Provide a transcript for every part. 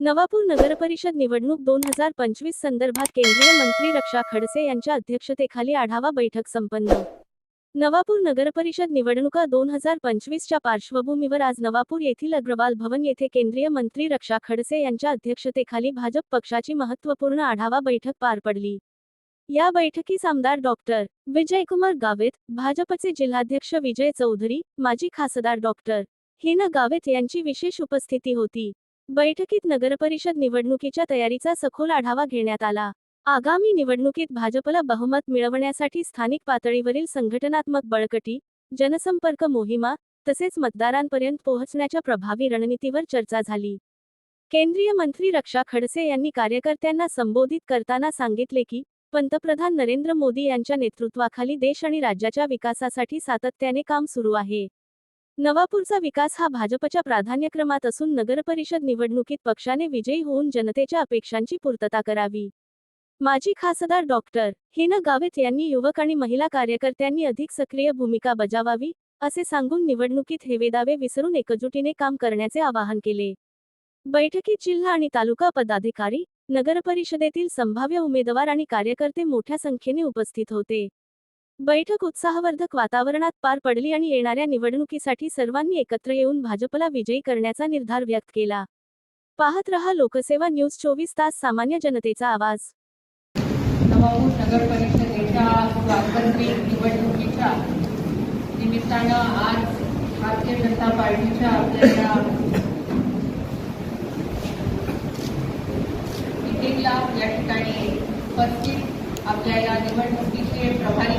नवापूर नगरपरिषद निवडणूक दोन हजार पंचवीस संदर्भात केंद्रीय मंत्री रक्षा खडसे यांच्या अध्यक्षतेखाली आढावा बैठक संपन्न. नवापूर नगरपरिषद निवडणुका दोन हजार पंचवीसच्या पार्श्वभूमीवर आज नवापूर येथील अग्रवाल भवन येथे केंद्रीय मंत्री रक्षा खडसे यांच्या अध्यक्षतेखाली भाजप पक्षाची महत्त्वपूर्ण आढावा बैठक पार पडली. या बैठकीस आमदार डॉक्टर विजयकुमार गावित भाजपचे जिल्हाध्यक्ष विजय चौधरी माजी खासदार डॉक्टर हिना गावित यांची विशेष उपस्थिती होती. बैठकीत नगरपरिषद निवडणुकीच्या तयारीचा सखोल आढावा घेण्यात आला. आगामी निवडणुकीत भाजपला बहुमत मिळवण्यासाठी स्थानिक पातळीवरील संघटनात्मक बळकटी जनसंपर्क मोहिमा तसेच मतदारांपर्यंत पोहोचण्याच्या प्रभावी रणनीतीवर चर्चा झाली. केंद्रीय मंत्री रक्षा खडसे यांनी कार्यकर्त्यांना संबोधित करताना सांगितले की पंतप्रधान नरेंद्र मोदी यांच्या नेतृत्वाखाली देश आणि राज्याच्या विकासासाठी सातत्याने काम सुरू आहे. नवापूरचा विकास हा भाजपच्या प्राधान्यक्रमात असून नगरपरिषद निवडणुकीत पक्षाने विजयी होऊन जनतेच्या अपेक्षांची पूर्तता करावी. माजी खासदार डॉक्टर हिना गावित यांनी युवक आणि महिला कार्यकर्त्यांनी अधिक सक्रिय भूमिका बजावावी असे सांगून निवडणुकीत हेवेदावे विसरून एकजुटीने काम करण्याचे आवाहन केले. बैठकीत जिल्हा आणि तालुका पदाधिकारी नगरपरिषदेतील संभाव्य उमेदवार आणि कार्यकर्ते मोठ्या संख्येने उपस्थित होते. बैठक उत्साहवर्धक वातावरणात पार पडली आणि येणाऱ्या निवडणुकीसाठी सर्वांनी एकत्र येऊन भाजपला विजयी करण्याचा निर्धार व्यक्त केला. पाहत रहा लोकसेवा न्यूज चोवीस तास सामान्य जनतेचा आवाज. नवापूर नगर परिषदेच्या स्वातंत्र्य निवडणुकीच्या निमित्तानं आज भारतीय जनता पार्टीच्या आपल्या मिटिंगला या ठिकाणी उपस्थित आपल्याला निवडणुकीचे प्रभारी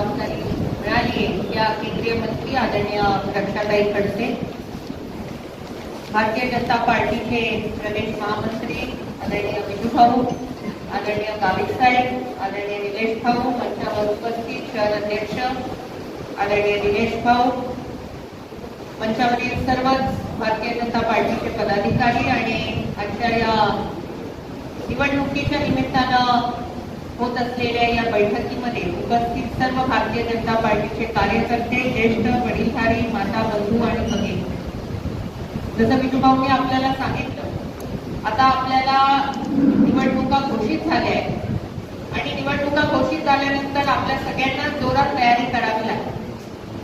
जबाबदारी मिळाली आहे या केंद्रीय मंत्री आदरणीय रक्षाताई खडसे. भारतीय जनता पार्टीचे प्रदेश महामंत्री आदरणीय विजू भाऊ आदरणीय गावित साहेब आदरणीय निलेश भाऊ मंचावर उपस्थित शहर अध्यक्ष आदरणीय निलेश भाऊ. मंचावरील सर्वच भारतीय जनता पार्टीचे पदाधिकारी आणि आजच्या या निवडणुकीच्या निमित्तानं होत असलेल्या या बैठकीमध्ये उपस्थित सर्व भारतीय जनता पार्टीचे कार्यकर्ते ज्येष्ठ वडीलधारी माता बंधू आणि भगिनी. जसं विजूभाऊंनी आपल्याला सांगितलं आता आपल्याला निवडणुका घोषित झाल्या आहेत. आणि निवडणुका घोषित झाल्यानंतर आपल्या सगळ्यांना जोरात तयारी करावी लागते.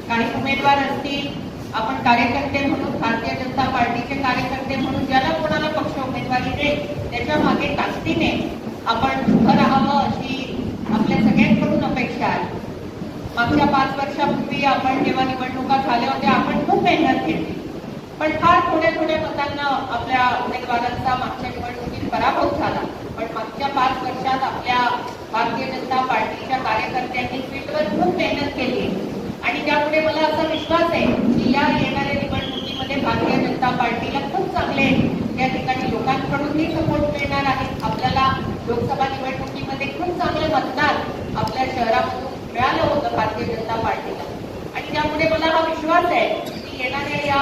काही उमेदवार असतील आपण कार्यकर्ते म्हणून भारतीय जनता पार्टीचे कार्यकर्ते म्हणून ज्याला कोणाला पक्ष उमेदवारी देईल त्याच्यामागे ताकदीने आपण उभं राहावं अशी आपल्या सगळ्यांकडून अपेक्षा आहे मागच्या पाच वर्षापूर्वी आपण जेव्हा निवडणुका झाल्या होत्या आपण खूप मेहनत घेतली. पण फार थोड्या थोड्या मतांना आपल्या उमेदवारांचा मागच्या निवडणुकीत पराभव झाला. पण मागच्या पाच वर्षात आपल्या भारतीय जनता पार्टीच्या कार्यकर्त्यांनी फील्डवर खूप मेहनत केली. आणि त्यामुळे मला असा विश्वास आहे की या येणाऱ्या निवडणुकीमध्ये भारतीय जनता पार्टीला खूप चांगले या ठिकाणी लोकांकडूनही सपोर्ट मिळणार आहे. आपल्याला लोकसभा निवडणुकीमध्ये खूप चांगले मतदार आपल्या शहरामधून मिळालं होतं भारतीय जनता पार्टीला आणि त्यामुळे मला हा विश्वास आहे की येणाऱ्या या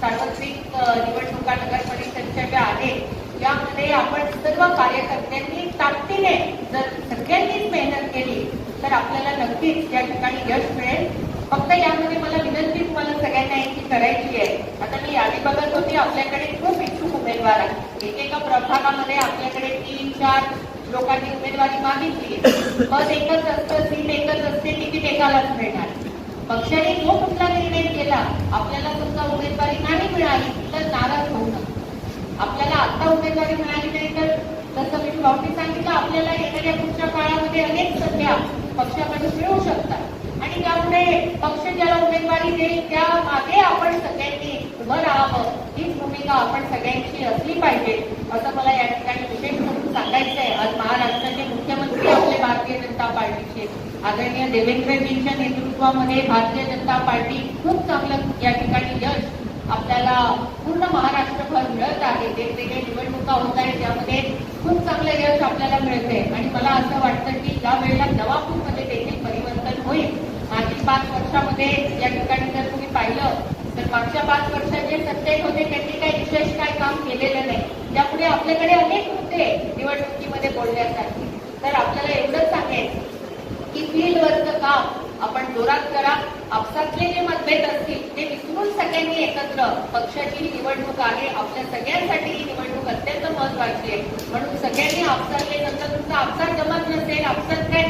सार्वत्रिक निवडणुका नगर परिषदच्या ज्या आहेत यामध्ये आपण सर्व कार्यकर्त्यांनी ताकदीने जर सगळ्यांनीच मेहनत केली तर आपल्याला नक्कीच या ठिकाणी यश मिळेल फक्त यामध्ये मला विनंती तुम्हाला सगळ्यांना एक करायची आहे. आता मी यादी बघत होती आपल्याकडे खूप इच्छुक उमेदवार आहेत. एकेका प्रभागामध्ये आपल्याकडे तीन चार लोकांनी उमेदवारी मागितली. बस एकच असतं सीट एकच असते तिकीट एकालाच मिळणार. पक्षाने जो कुठला निर्णय केला आपल्याला समजा उमेदवारी नाही मिळाली तर नाराज होऊ नका. आपल्याला आता उमेदवारी मिळाली नाही तर जसं मी भाऊनी सांगितलं आपल्याला येणाऱ्या पुढच्या काळामध्ये अनेक संध्या पक्षाकडे मिळू शकतात. आणि त्यामुळे पक्ष ज्याला उमेदवारी देईल त्या मागे आपण सगळ्यांनी उभं राहावं हीच भूमिका आपण सगळ्यांची असली पाहिजे असं मला या ठिकाणी विशेष म्हणून सांगायचं आहे आज महाराष्ट्राचे मुख्यमंत्री आपले भारतीय जनता पार्टीचे आदरणीय देवेंद्रजींच्या नेतृत्वामध्ये भारतीय जनता पार्टी खूप चांगलं या ठिकाणी यश आपल्याला पूर्ण महाराष्ट्रभर मिळत आहे. वेगवेगळ्या निवडणुका होत आहेत त्यामध्ये खूप चांगलं यश आपल्याला मिळते आणि मला असं वाटतं की ज्या वेळेला नवापूरमध्ये देखील परिवर्तन होईल मागील पाच वर्षामध्ये या ठिकाणी जर तुम्ही पाहिलं तर मागच्या पाच वर्षात जे सत्तेत होते त्यांनी काही विशेष काय काम केलेलं नाही. त्यामुळे आपल्याकडे अनेक मुद्दे निवडणुकीमध्ये बोलण्यासाठी तर आपल्याला एवढंच सांगेल की फील्डवरचं काम आपण जोरात करा आपसातले जे मतभेद असतील ते विसरून सगळ्यांनी एकत्र. पक्षाची ही निवडणूक आहे आपल्या सगळ्यांसाठी ही निवडणूक अत्यंत महत्वाची आहे. म्हणून सगळ्यांनी आपसातले नंतर तुमचा आपसात जमत नसेल आपसात काय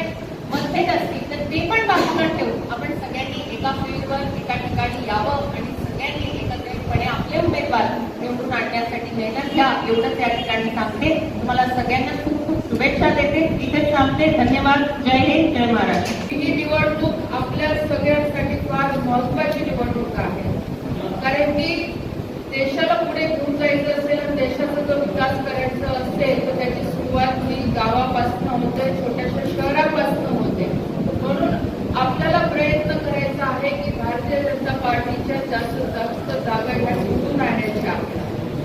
मतभेद असतील तर ते पण बाजूला ठेवून आपण सगळ्यांनी एका फील्डवर एका ठिकाणी यावं आणि सगळ्यांनी एकत्रितपणे आपले उमेदवार निवडून आणण्यासाठी मेहनत घ्या. एवढंच त्या ठिकाणी सांगते. तुम्हाला सगळ्यांना खूप खूप शुभेच्छा देते. इथेच थांबते. धन्यवाद. जय हिंद. जय महाराष्ट्र. ही निवडणूक आपल्या सगळ्यांसाठी फार महत्वाची निवडणूक आहे. कारण की देशाला पुढे घेऊन जायचं असेल आणि देशाचा जर विकास करायचा असेल तर त्याची सुरुवात ही गावापासून होते छोट्याशा शहरापासून होते. म्हणून आपल्याला प्रयत्न करायचा आहे की भारतीय जनता पार्टीच्या जास्तीत जास्त जागा ह्या निवडून आणण्याच्या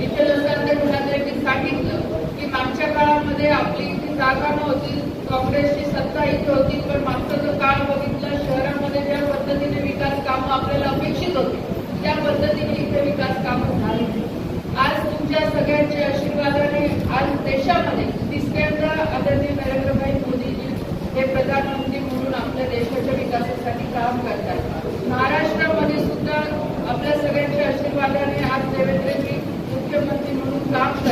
इथे जसं ते मुलांनी सांगितलं की मागच्या काळामध्ये आपली जागा नव्हती काँग्रेसची सत्ता इथे होती पण मागचा जो काळ बघितला शहरामध्ये ज्या पद्धतीने विकास कामं आपल्याला अपेक्षित होती त्या पद्धतीने इथे विकास कामं झाली. आज तुमच्या सगळ्यांच्या आशीर्वादाने आज देशामध्ये तिसऱ्यांदा आदरणीय नरेंद्रभाई मोदीजी हे प्रधानमंत्री म्हणून आपल्या देशाच्या विकासासाठी काम करतात. महाराष्ट्रामध्ये सुद्धा आपल्या सगळ्यांच्या आशीर्वादाने आज देवेंद्रजी मुख्यमंत्री म्हणून काम